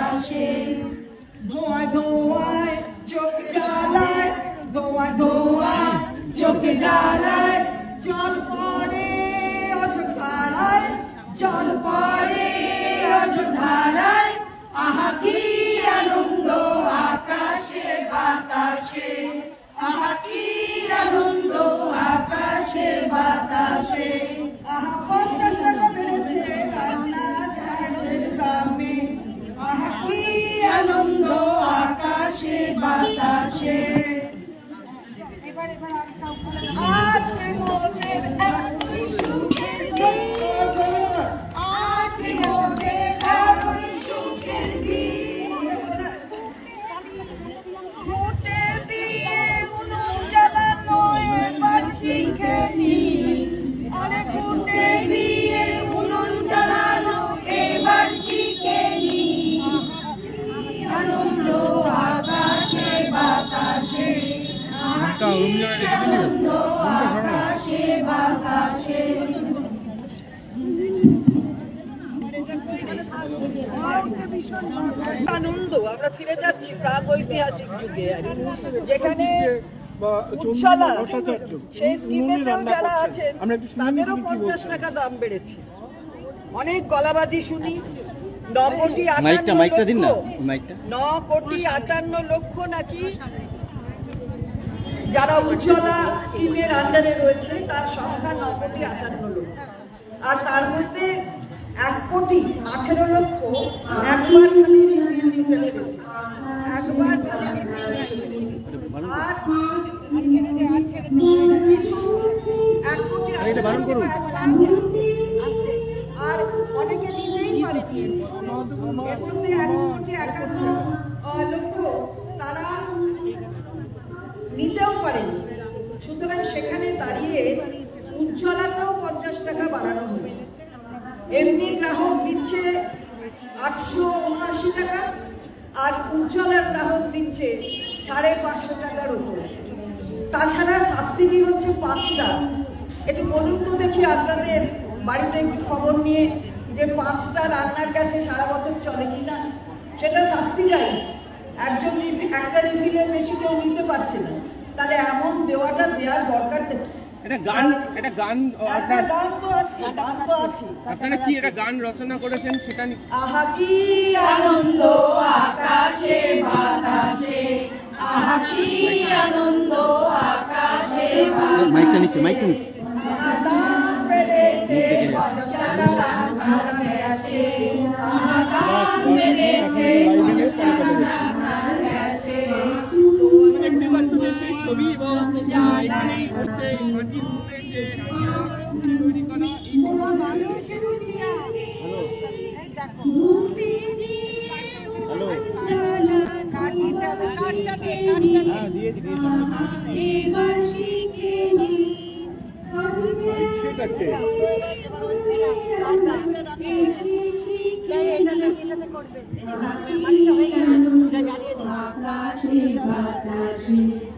বাতাসে ধোঁয়ায় ধোঁয়ায় চোখ জ্বালায় ধোঁয়ায় ধোঁয়ায় চোখ জ্বালায় জল পড়ে 快点快点看我姑 আনন্দ আমরা ফিরে যাচ্ছি প্রাগ ঐতিহাসিক যুগে যেখানে সেই স্কিমেতেও যারা আছেন তাদেরও পঞ্চাশ টাকা দাম বেড়েছে। অনেক গলাবাজি শুনি ন কোটি মাইকটা আটান্ন মাইকটা দিন না লক্ষ ন কোটি আটান্ন লক্ষ নাকি যারা উজ্জ্বলা স্কিমের আন্ডারে রয়েছে, তার সংখ্যা ন কোটি আটান্ন লক্ষ। আর তার মধ্যে এক কোটি আঠেরো লক্ষ একবার আর এক কোটি লক্ষ তারা দাঁড়িয়ে উজ্জ্বলাতেও পঞ্চাশ টাকা বাড়ানো হয়েছে। এমনি গ্রাহক দিচ্ছে আটশো উনআশি টাকা, আর উজ্জ্বলার গ্রাহক দিচ্ছে সাড়ে পাঁচশো টাকার উপরে। তাছাড়া সাবসিডি হচ্ছে পাঁচটা একটু বলুন তো দেখি আপনাদের বাড়িতে খবর নিয়ে যে পাঁচটা রান্নার গ্যাসে সারা বছর চলে কি না? সেটা সাবসিডাইজ একজন একটা রিফিলের বেশি কেউ নিতে পারছে না। তাহলে এমন দেওয়াটা দেওয়ার দরকার। এটা গান এটা গান একটা আপনার গান তো আছে গান তো আছে। আপনারা কি এটা গান রচনা করেছেন সেটা আহা কি আনন্দ আকাশে বাতাসে। আহা কি আনন্দ আকাশে মাইকটা নিচ্ছে মাইকটা নিচ্ছে যে সেই ছবি এবং যা এখানে হচ্ছে যে তৈরি করা হ্যালো হ্যাঁ দিয়েছি আকাশে